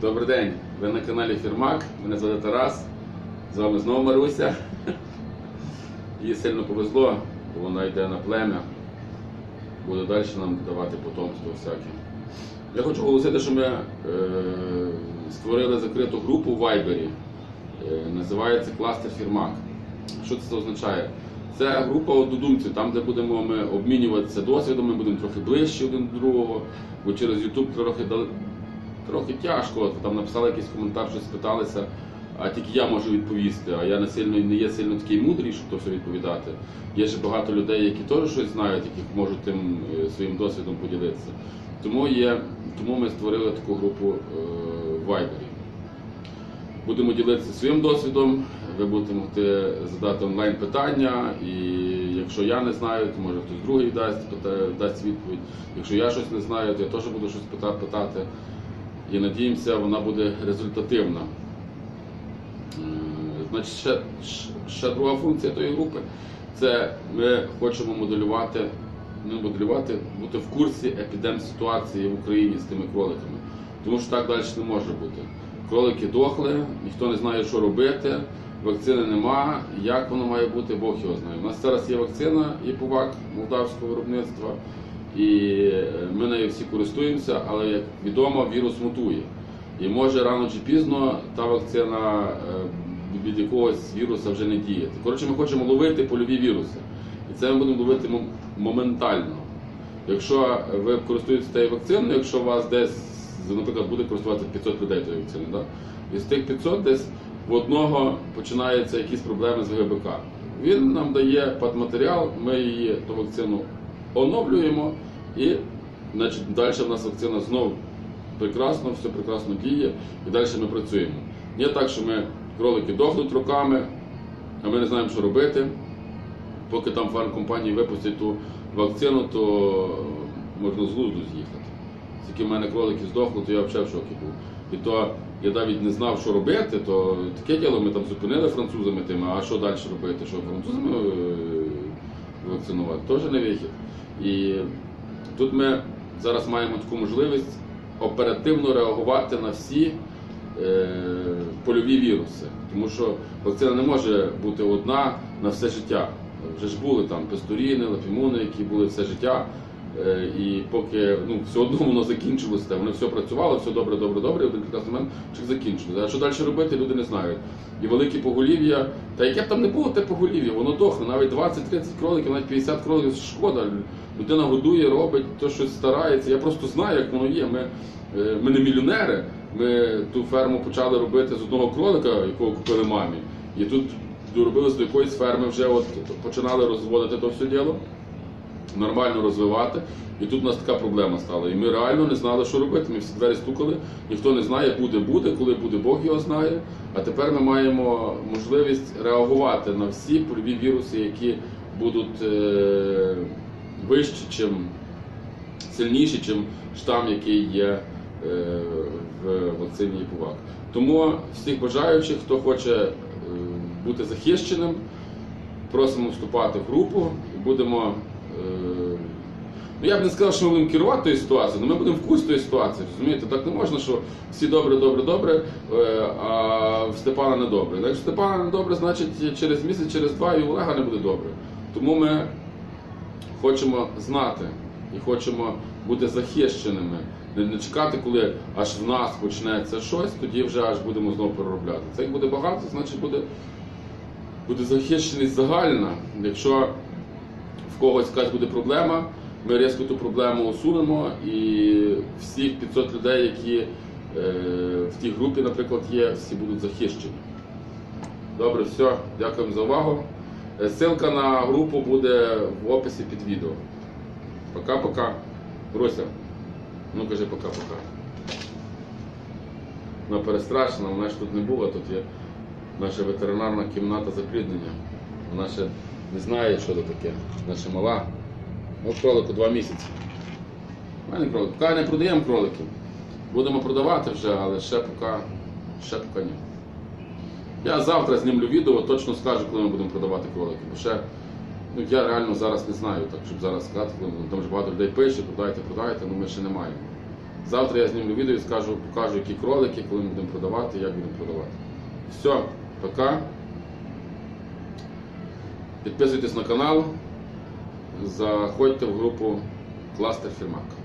Добрий день, ви на каналі Фірмак. Мене звати Тарас. З вами знову Маруся. Їй сильно повезло, бо вона йде на плем'я. Буде далі нам давати потомство всяке. Я хочу оголосити, що ми е, створили закриту групу в Вайбері. Е, називається Кластер Фірмак. Що це означає? Це група однодумців, там, де будемо ми обмінюватися досвідом, ми будемо трохи ближче один до другого, бо через YouTube трохи трохи тяжко. Там написали якийсь коментар, щось спиталися, а тільки я можу відповісти. А я не сильно не є сильно такий мудрий, щоб то все відповідати. Є ще багато людей, які теж щось знають, яких можуть тим е, своїм досвідом поділитися. Тому є, тому ми створили таку групу е, в Viber. Будемо ділитися своїм досвідом. Ви будете могти задати онлайн питання, і якщо я не знаю, то може хтось другий дасть, дасть відповідь. Якщо я щось не знаю, то я теж буду щось питати. І надіємося, вона буде результативна. Е, Значить, ще, ще- друга функція тої групи це ми хочемо моделювати, не моделювати, бути в курсі епідем-ситуації в Україні з тими кроликами. Тому що так далі не може бути. Кролики дохли, ніхто не знає, що робити, вакцини нема. Як воно має бути, Бог його знає. У нас зараз є вакцина ІПУВАК молдавського виробництва, і е, ми нею всі користуємося, але як відомо, вірус мутує. І може рано чи пізно та вакцина е, від якогось віруса вже не діяти. Коротше, ми хочемо ловити польові віруси. І це ми будемо ловити моментально. Якщо ви користуєтеся тією вакциною, якщо у вас десь, наприклад, буде користуватися 500 людей тією вакциною, да? і з тих 500 десь в одного починаються якісь проблеми з ГБК. Він нам дає падматеріал, ми її ту вакцину оновлюємо і значить, далі в нас вакцина знову прекрасно, все прекрасно діє і далі ми працюємо. Не так, що ми кролики дохнуть роками, а ми не знаємо, що робити. Поки там фармкомпанії випустять ту вакцину, то можна з глузду з'їхати. Тільки в мене кролики здохли, то я взагалі в шокі був. І то я навіть не знав, що робити, то таке діло ми там зупинили французами тими, а що далі робити? Що французами е, вакцинувати? Теж не вихід. І тут ми зараз маємо таку можливість оперативно реагувати на всі е, польові віруси. Тому що вакцина не може бути одна на все життя. Вже ж були там песторіни, лапімуни, які були все життя. Е, І поки ну, все одно воно закінчилося, воно все працювало, все добре, добре, добре, і один прекрасний момент чик закінчилося. А що далі робити, люди не знають. І великі поголів'я, та яке б там не було те поголів'я, воно дохне, навіть 20-30 кроликів, навіть 50 кроликів шкода. Людина годує, робить, то щось старається. Я просто знаю, як воно є. Ми, е, ми не мільйонери. Ми ту ферму почали робити з одного кролика, якого купили мамі. І тут доробилися до якоїсь ферми, вже от починали розводити то все діло нормально розвивати. І тут у нас така проблема стала. І ми реально не знали, що робити. Ми всі двері стукали, ніхто не знає, буде, буде, коли буде, Бог його знає. А тепер ми маємо можливість реагувати на всі польові віруси, які будуть е, вищі, чим сильніші, чим штам, який є е, в вакцині ІПУВАК. Тому всіх бажаючих, хто хоче е, бути захищеним, просимо вступати в групу і будемо. Е, Ну, я б не сказав, що ми будемо керувати тою ситуацією, але ми будемо в курсі тої ситуації. Розумієте, так не можна, що всі добре, добре, добре, е, а в Степана не добре. Якщо Степана не добре, значить через місяць, через два і Олега не буде добре. Тому ми хочемо знати і хочемо бути захищеними. Не, не чекати, коли аж в нас почнеться щось, тоді вже аж будемо знову переробляти. Це як буде багато, значить буде, буде захищеність загальна. Якщо в когось якась буде проблема, ми різко ту проблему усунемо і всіх 500 людей, які е, в тій групі, наприклад, є, всі будуть захищені. Добре, все, дякуємо за увагу. Е, Ссылка на групу буде в описі під відео. Пока-пока. Руся, ну кажи пока-пока. Вона перестрашена, вона ж тут не була, тут є наша ветеринарна кімната запліднення. Вона не знає, що це таке. Наша мала. Ну, кролику два місяці. У мене кролик. Поки не продаємо кроликів. Будемо продавати вже, але ще поки, ще поки ні. Я завтра знімлю відео, точно скажу, коли ми будемо продавати кролики. Бо ще ну, я реально зараз не знаю, так, щоб зараз сказати, коли там вже багато людей пише, продайте, продайте, але ми ще не маємо. Завтра я знімлю відео і скажу, покажу, які кролики, коли ми будемо продавати, як будемо продавати. Все, пока. Підписуйтесь на канал, заходьте в групу Кластер Фірмак.